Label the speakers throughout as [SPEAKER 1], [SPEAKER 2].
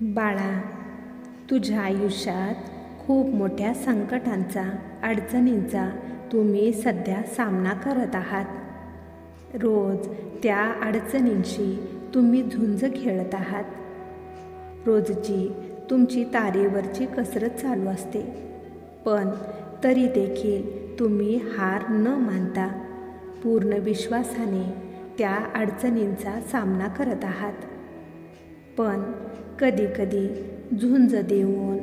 [SPEAKER 1] बाळा तुझ्या आयुष्यात खूप मोठ्या संकटांचा अडचणींचा तुम्ही सध्या सामना करत आहात. रोज त्या अडचणींशी तुम्ही झुंज खेळत आहात. रोजची तुमची तारेवरची कसरत चालू असते. पण तरी देखील तुम्ही हार न मानता पूर्ण विश्वासाने त्या अडचणींचा सामना करत आहात. पण कधीकधी झुंज देऊन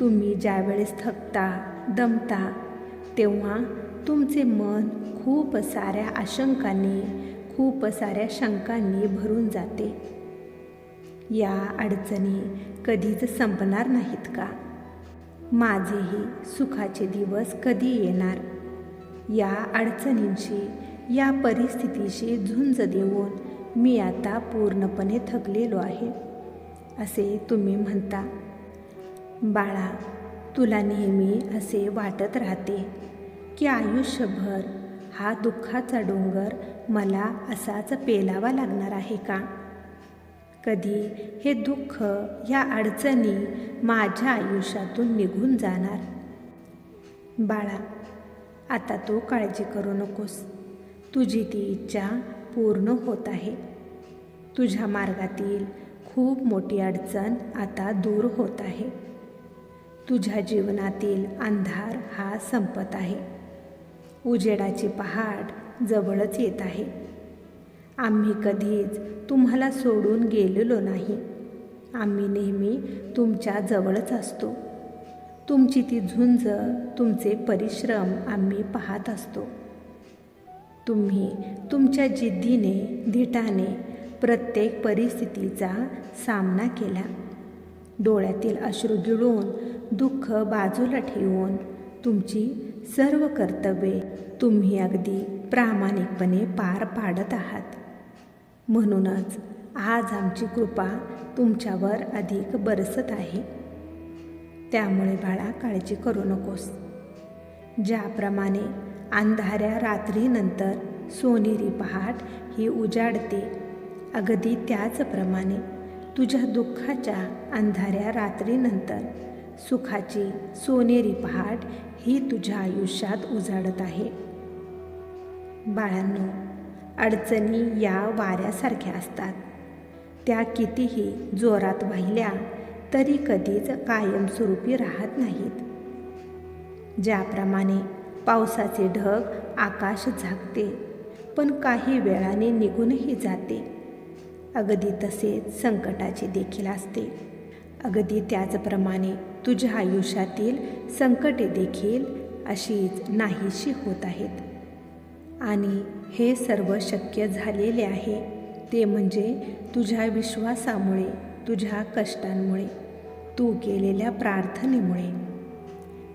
[SPEAKER 1] तुम्ही ज्यावेळेस थकता दमता तेव्हा तुमचे मन खूप साऱ्या आशंकांनी खूप साऱ्या शंकांनी भरून जाते. या अडचणी कधीच संपणार नाहीत का? माझेही सुखाचे दिवस कधी येणार? या अडचणींशी या परिस्थितीशी झुंज देऊन मी आता पूर्णपणे थकलेलो आहे. असे तुम्ही म्हणता. बाळा तुला नेहमी असे वाटत राहते की आयुष्यभर हा दुःखाचा डोंगर मला असाच पेलावा लागणार आहे का? कधी हे दुःख या अडचणी माझ्या आयुष्यातून निघून जाणार? बाळा आता तू काळजी करू नकोस. तुझी ती इच्छा पूर्ण होत आहे. तुझ्या मार्गातील खूप मोठी अडचण आता दूर होत आहे. तुझ्या जीवनातील अंधार हा संपत आहे. उजेडाची पहाट जवळच येत आहे. आम्ही कधीच तुम्हाला सोडून गेलेलो नाही. आम्ही नेहमी तुमच्या जवळच असतो. तुमची ती झुंज तुमचे परिश्रम आम्ही पाहत असतो. तुम्ही तुमच्या जिद्दीने धिटाने प्रत्येक परिस्थितीचा सामना केला. डोळ्यातील अश्रू गिळून दुःख बाजूला ठेवून तुमची सर्व कर्तव्ये तुम्ही अगदी प्रामाणिकपणे पार पाडत आहात. म्हणूनच आज आमची कृपा तुमच्यावर अधिक बरसत आहे. त्यामुळे बाळा काळजी करू नकोस. ज्याप्रमाणे अंधाऱ्या रात्रीनंतर सोनेरी पहाट ही उजाडते अगदी त्याचप्रमाणे तुझ्या दुःखाच्या अंधाऱ्या रात्रीनंतर सुखाची सोनेरी पहाट ही तुझ्या आयुष्यात उजाडत आहे. बाळांनो अडचणी या वाऱ्यासारख्या असतात. त्या कितीही जोरात वाहिल्या तरी कधीच कायमस्वरूपी राहत नाहीत. ज्याप्रमाणे पावसाचे ढग आकाश झाकते पण काही वेळाने निघूनही जाते. अगदी तसेच संकटाचे देखील असते. अगदी त्याचप्रमाणे तुझ्या आयुष्यातील संकटे देखील अशीच नाहीशी होत आहेत. आणि हे सर्व शक्य झालेले आहे ते म्हणजे तुझ्या विश्वासामुळे तुझ्या कष्टांमुळे तू केलेल्या प्रार्थनेमुळे.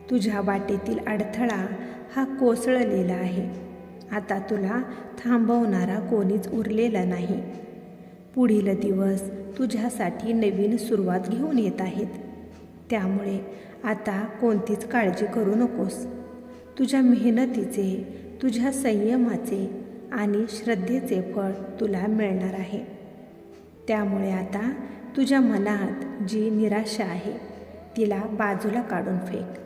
[SPEAKER 1] तुझ्या वाटेतील अडथळा हा कोसळलेला आहे. आता तुला थांबवणारा कोणीच उरलेला नाही. पुढील दिवस तुझ्यासाठी नवीन सुरुवात घेऊन येत आहेत. त्यामुळे आता कोणतीच काळजी करू नकोस. तुझ्या मेहनतीचे तुझ्या संयमाचे आणि श्रद्धेचे फळ तुला मिळणार आहे. त्यामुळे आता तुझ्या मनात जी निराशा आहे तिला बाजूला काढून फेक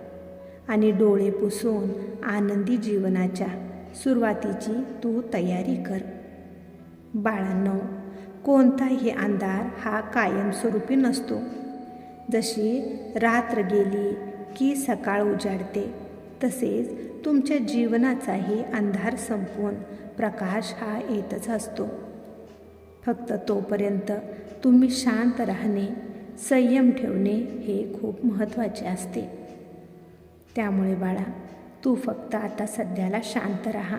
[SPEAKER 1] आणि डोळे पुसून आनंदी जीवनाच्या सुरुवातीची तू तयारी कर. बाळांनो कोणताही अंधार हा कायमस्वरूपी नसतो. जशी रात्र गेली की सकाळ उजाडते तसेच तुमच्या जीवनाचाही अंधार संपवून प्रकाश हा येतच असतो. फक्त तोपर्यंत तुम्ही शांत राहणे संयम ठेवणे हे खूप महत्त्वाचे असते. त्यामुळे बाळा तू फक्त आता सध्याला शांत राहा.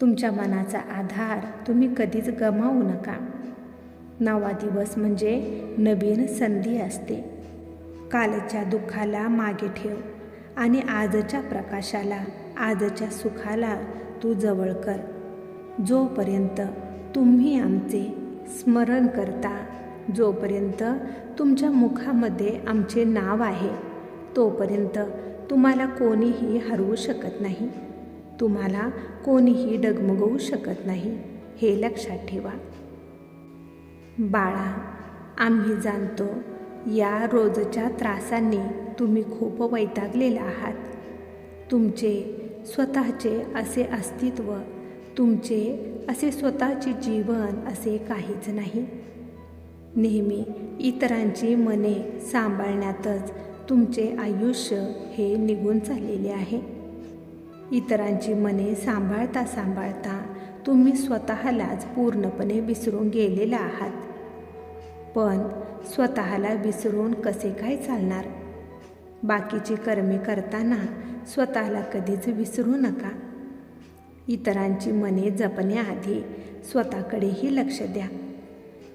[SPEAKER 1] तुमच्या मनाचा आधार तुम्ही कधीच गमावू नका. नवा दिवस म्हणजे नवीन संधी असते. कालच्या दुःखाला मागे ठेव आणि आजच्या प्रकाशाला आजच्या सुखाला तू जवळ कर. जोपर्यंत तुम्ही आमचे स्मरण करता जोपर्यंत तुमच्या मुखामध्ये आमचे नाव आहे तोपर्यंत तुम्हाला कोणीही हरवू शकत नाही. तुम्हाला कोणीही डगमगवू शकत नाही हे लक्षात ठेवा. बाळा आम्ही जाणतो या रोजच्या त्रासांनी तुम्ही खूप वैतागलेला आहात. तुमचे स्वतःचे असे अस्तित्व तुमचे असे स्वतःचे जीवन असे काहीच नाही. नेहमी इतरांची मने सांभाळण्यातच तुमचे आयुष्य हे निघून चाललेले आहे. इतरांची मने सांभाळता सांभाळता तुम्ही स्वतःलाच पूर्णपणे विसरून गेलेला आहात. पण स्वतःला विसरून कसे काय चालणार? बाकीची कर्मे करताना स्वतःला कधीच विसरू नका. इतरांची मने जपण्याआधी स्वतःकडेही लक्ष द्या.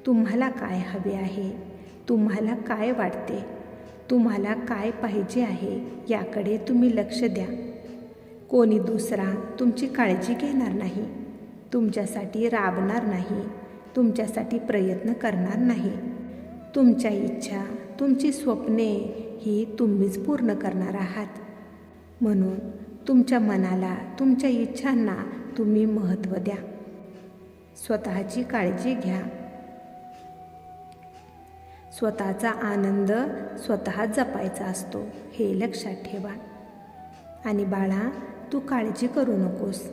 [SPEAKER 1] तुम्हाला काय हवे आहे? तुम्हाला काय वाटते? तुम्हाला काय पाहिजे आहे? याकडे तुम्ही लक्ष द्या. कोणी दुसरा तुमची काळजी घेणार नाही. तुमच्यासाठी राबणार नाही. तुमच्यासाठी प्रयत्न करणार नाही. तुमच्या इच्छा तुमची स्वप्ने ही तुम्हीच पूर्ण करणार आहात. म्हणून तुमच्या मनाला तुमच्या इच्छांना तुम्ही महत्त्व द्या. स्वतःची काळजी घ्या. स्वतःचा आनंद स्वतः जपायचा असतो हे लक्षात ठेवा. आणि बाळा तू काळजी करू नकोस.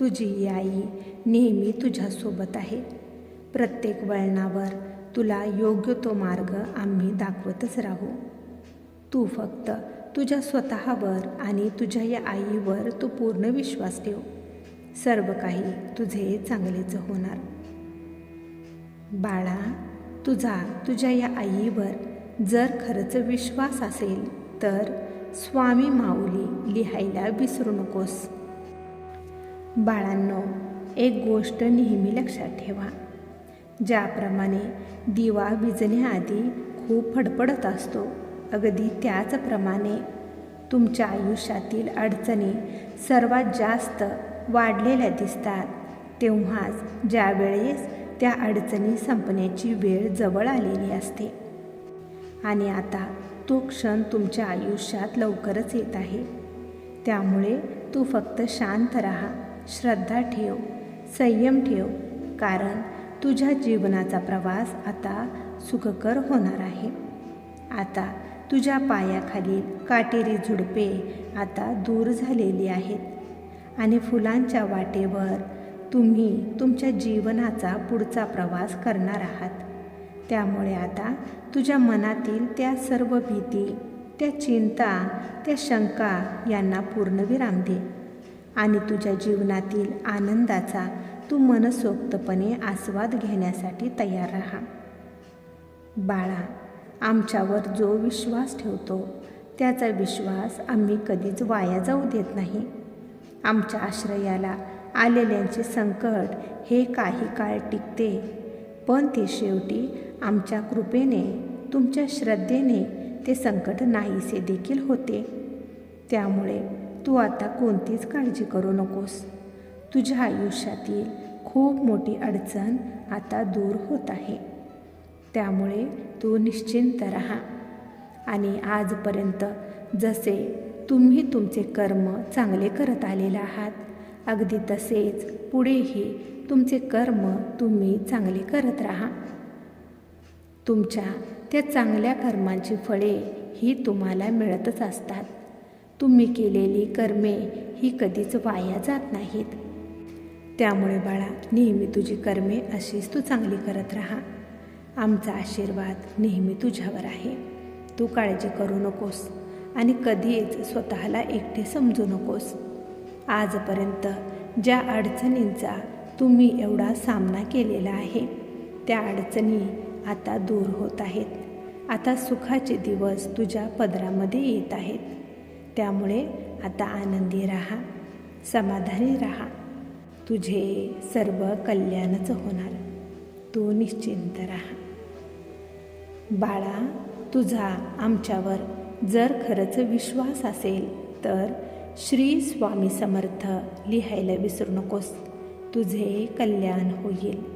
[SPEAKER 1] तुझी ही आई नेहमी तुझ्यासोबत आहे. प्रत्येक वळणावर तुला योग्य तो मार्ग आम्ही दाखवतच राहू. तू फक्त तुझ्या स्वतःवर आणि तुझ्या या आईवर तू पूर्ण विश्वास ठेव. सर्व काही तुझे चांगलेच होणार. बाळा तुझा तुझ्या या आईवर जर खरंच विश्वास असेल तर स्वामी माऊली लिहायला विसरू नकोस. बाळांनो एक गोष्ट नेहमी लक्षात ठेवा. ज्याप्रमाणे दिवा विजण्याआधी खूप फडफडत असतो अगदी त्याचप्रमाणे तुमच्या आयुष्यातील अडचणी सर्वात जास्त वाढलेल्या दिसतात. तेव्हाच ज्यावेळेस त्या अडचणी संपण्याची वेळ जवळ आलेली असते. आणि आता तो क्षण तुमच्या आयुष्यात लवकरच येत आहे. त्यामुळे तू फक्त शांत राहा श्रद्धा ठेव संयम ठेव कारण तुझ्या जीवनाचा प्रवास आता सुखकर होणार आहे. आता तुझ्या पायाखालील काटेरी झुडपे आता दूर झालेली आहेत आणि फुलांच्या वाटेवर तुम्ही तुमच्या जीवनाचा पुढचा प्रवास करणार आहात. त्यामुळे आता तुझ्या मनातील त्या सर्व भीती त्या चिंता त्या शंका यांना पूर्णविराम दे. आणि तुझ्या जीवनातील आनंदाचा तू मनसोक्तपणे आस्वाद घेण्यासाठी तयार राहा. बाळा आमच्यावर जो विश्वास ठेवतो त्याचा विश्वास आम्ही कधीच वाया जाऊ देत नाही. आमच्या आश्रयाला आलेल्यांचे संकट हे काही काळ टिकते पण ते शेवटी आमच्या कृपेने तुमच्या श्रद्धेने ते संकट नाहीसे देखील होते. त्यामुळे तू आता कोणतीच काळजी करू नकोस. तुझ्या आयुष्यातील खूप मोठी अडचण आता दूर होत आहे. त्यामुळे तू निश्चिंत राहा. आणि आजपर्यंत जसे तुम्ही तुमचे कर्म चांगले करत आलेले आहात अगदी तसेच पुढेही तुमचे कर्म तुम्ही चांगले करत राहा. तुमच्या त्या चांगल्या कर्मांची फळे ही तुम्हाला मिळतच असतात. तुम्ही केलेली कर्मे ही कधीच वाया जात नाहीत. त्यामुळे बाळा नेहमी तुझी कर्मे अशीच तू चांगली करत राहा. आमचा आशीर्वाद नेहमी तुझ्यावर आहे. तू काळजी करू नकोस आणि कधीच स्वतःला एकटे समजू नकोस. आजपर्यंत ज्या अडचणींचा तुम्ही एवढा सामना केलेला आहे त्या अडचणी आता दूर होत आहेत. आता सुखाचे दिवस तुझ्या पदरामध्ये येत आहेत. त्यामुळे आता आनंदी राहा समाधानी राहा. तुझे सर्व कल्याणच होणार. तू निश्चिंत राहा. बाळा तुझा आमच्यावर जर खरंच विश्वास असेल तर श्री स्वामी समर्थ लिहायला विसरू नकोस. तुझे कल्याण होईल.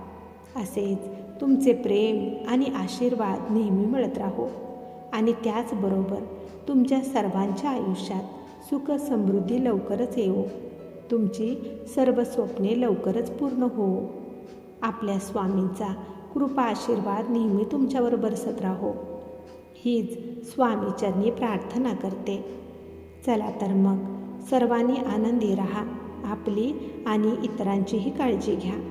[SPEAKER 1] असेच तुमचे प्रेम आणि आशीर्वाद नेहमी मिळत राहो. आणि त्याचबरोबर तुमच्या सर्वांच्या आयुष्यात सुख समृद्धी लवकरच येवो. तुमची सर्व स्वप्ने लवकरच पूर्ण हो. आपल्या स्वामींचा कृपा आशीर्वाद नेहमी तुमच्यावर बरसत राहो. हीच स्वामीचरणी प्रार्थना करते. चला तर मग सर्वांनी आनंदी राहा. आपली आणि इतरांचीही काळजी घ्या.